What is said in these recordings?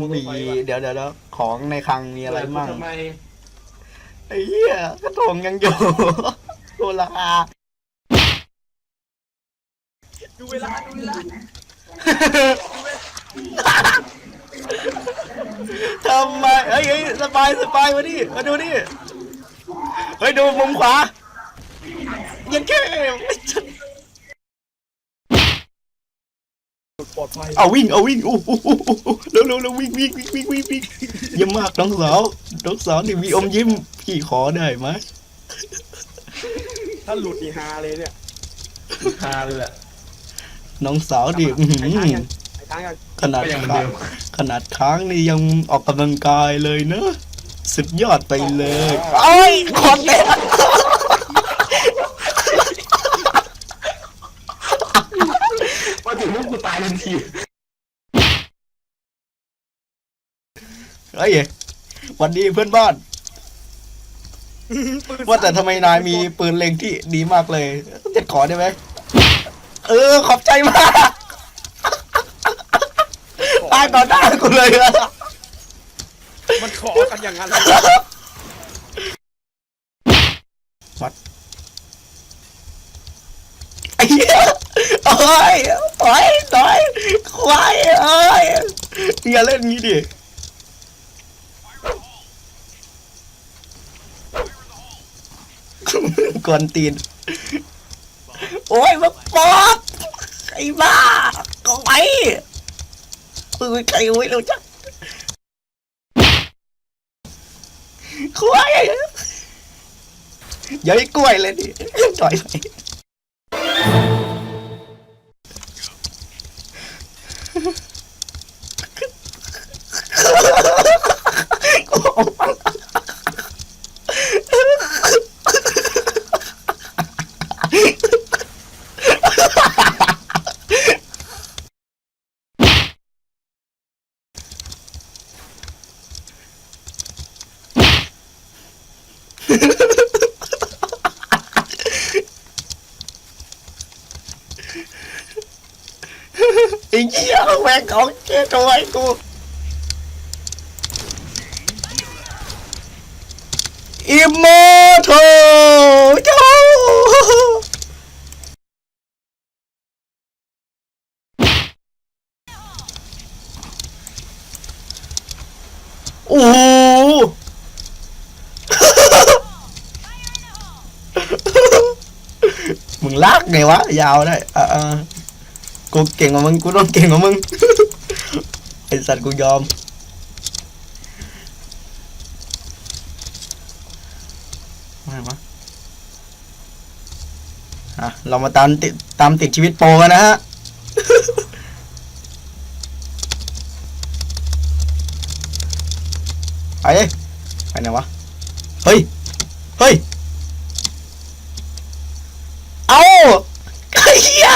มีเดี๋ยวเดี๋ยวเดี๋ยวของในคลังมีอะไรมั่งทำไมไอ้เหี้ยกระทงยังอยู่โดนราคาดูเวลาดูเวลาทำไมเฮ้ยเฮ้ยสบายสบายมาดิมาดูนี่เฮ้ยดูมุมขวายังแค่ ปลอดภัยเอาวิ่งเอาวิ่งโอ้โหเร็วเร็วเร็ววิ่งวิ่งวิ่งวิ่งวิ่งวิ่งเยี่ยมมากน้องสาวน้องสาวนี่มีอมยิ้มพี่ขอได้ไหมถ้าหลุดอีฮาเลยเนี่ยฮาเลยแหละน้องสาวดิอื้อหืไอ้ทางอยังไอ้ทางยังขนาดก็ยังเหมือนค้าเดิงมขนาดค้างนี่ยังออกกำลังกายเลยเนอะสุดยอดไปเลยเอ้ยขอเตะ มาถึงลูกกูตายทันทีเฮ้ยวันดีเพื่อนบ้าน ว่าแต่ทำไมนายมีปืนเล็งที่ดีมากเลยจะขอได้ไหมเออ ขอบใจมากตายต่อหน้ากูเลยอะมันขอกันอย่างนั้นไอ้ โอ้ยโอ้ยโอ้ยควายเอ้ยอย่าเล่นงี้ดิกวนตีน โอ้ยมาปอบไอ้บ้าก็ไปปืนใครไม่รู้จักควายอย่าให้กล้วยเลยดิถอยไป Ha ha ha ha ha! ไอ้เหี้ยแหวกของเจ๊ตัวไอ้กู กูเก่งกว่ามึงกูต้องเก่งกว่ามึงไอสัตว์กูยอมไม่วะอะเรามาตามติดตามติดชีวิตโปรกันนะฮะไปเลยไปไหนวะ เฮ้ย เฮ้ย เอาไอ้เหี้ย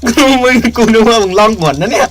กู มึงกูนึกว่ามึงล่องหมดนะเนี่ย